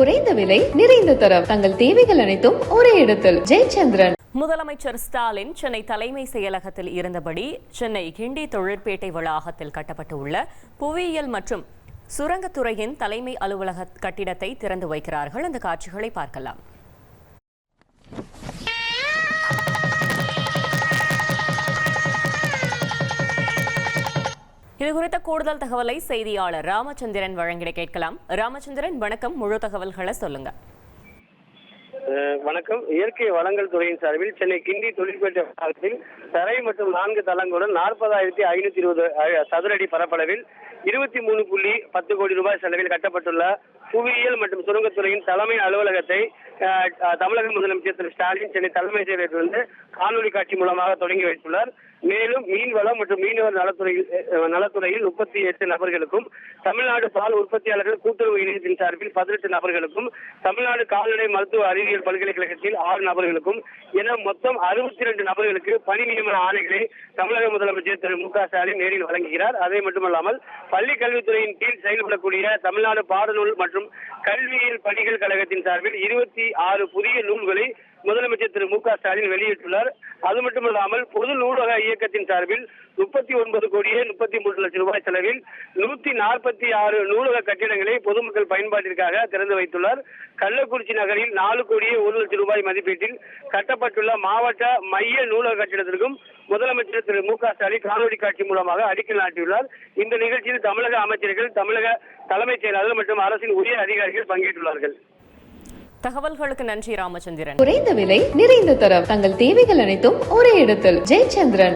குறைந்த விலை நிறைந்த தரம். தங்கள் தேவைகள் அனைத்தும் ஒரே இடத்தில். ஜெயச்சந்திரன். முதலமைச்சர் ஸ்டாலின் சென்னை தலைமை செயலகத்தில் இருந்தபடி சென்னை கிண்டி தொழிற்பேட்டை வளாகத்தில் கட்டப்பட்டுள்ள புவியியல் மற்றும் சுரங்கத்துறையின் தலைமை அலுவலக கட்டிடத்தை திறந்து வைக்கிறார்கள். அந்த காட்சிகளை பார்க்கலாம். இது குறித்த கூடுதல் தகவலை செய்தியாளர் ராமச்சந்திரன் வழங்கிட கேட்கலாம். ராமச்சந்திரன் வணக்கம். முழு தகவல்களை சொல்லுங்க. வணக்கம். இயற்கை வளங்கள் துறையின் சார்பில் சென்னை கிண்டி தொழிற்பேட்டை வளாகத்தில் தரை மற்றும் நான்கு தளங்களுடன் நாற்பதாயிரத்தி ஐநூத்தி இருபது சதுர அடி பரப்பளவில் இருபத்தி மூணு புள்ளி பத்து கோடி ரூபாய் செலவில் கட்டப்பட்டுள்ள புவியியல் மற்றும் சுரங்கத்துறையின் தலைமை அலுவலகத்தை தமிழக முதலமைச்சர் திரு ஸ்டாலின் சென்னை தலைமை செயலகத்திலிருந்து காணொலி காட்சி மூலமாக தொடங்கி வைத்துள்ளார். மேலும் மீன்வளம் மற்றும் மீனவர் நலத்துறையில் நலத்துறையில் முப்பத்தி எட்டு நபர்களுக்கும் தமிழ்நாடு பால் உற்பத்தியாளர்கள் கூட்டுறவு இணையத்தின் சார்பில் பதினெட்டு நபர்களுக்கும் தமிழ்நாடு கால்நடை மருத்துவ அறிவியல் பல்கலை பல்கலைக்கழகத்தில் ஆறு நபர்களுக்கும் என மொத்தம் அறுபத்தி ரெண்டு நபர்களுக்கு பணி நியமன ஆணைகளை தமிழக முதலமைச்சர் திரு மு க ஸ்டாலின் நேரில் வழங்குகிறார். அதே மட்டுமல்லாமல் பள்ளி கல்வித்துறையின் கீழ் செயல்படக்கூடிய தமிழ்நாடு பாடநூல் மற்றும் கல்வியியல் பணிகள் கழகத்தின் சார்பில் இருபத்தி ஆறு புதிய நூல்களை முதலமைச்சர் திரு மு க ஸ்டாலின் வெளியிட்டுள்ளார். அது மட்டுமல்லாமல் பொது நூலக இயக்கத்தின் சார்பில் முப்பத்தி ஒன்பது கோடியே முப்பத்தி மூன்று லட்சம் ரூபாய் செலவில் நூத்தி நாற்பத்தி ஆறு நூலக கட்டிடங்களை பொதுமக்கள் பயன்பாட்டிற்காக திறந்து வைத்துள்ளார். கள்ளக்குறிச்சி நகரில் நாலு கோடியே ஒரு லட்சம் ரூபாய் மதிப்பீட்டில் கட்டப்பட்டுள்ள மாவட்ட மைய நூலக கட்டிடத்திற்கும் முதலமைச்சர் திரு மு க ஸ்டாலின் காணொலி காட்சி மூலமாக அடிக்கல் நாட்டியுள்ளார். இந்த நிகழ்ச்சியில் தமிழக அமைச்சர்கள் தமிழக தலைமைச் செயலாளர் மற்றும் அரசின் உயர் அதிகாரிகள் பங்கேற்றுள்ளார்கள். தகவல்களுக்கு நன்றி ராமச்சந்திரன். குறைந்த விலை நிறைந்த தரம். தங்கள் தேவைகள் அனைத்தும் ஒரே இடத்தில். ஜெயச்சந்திரன்.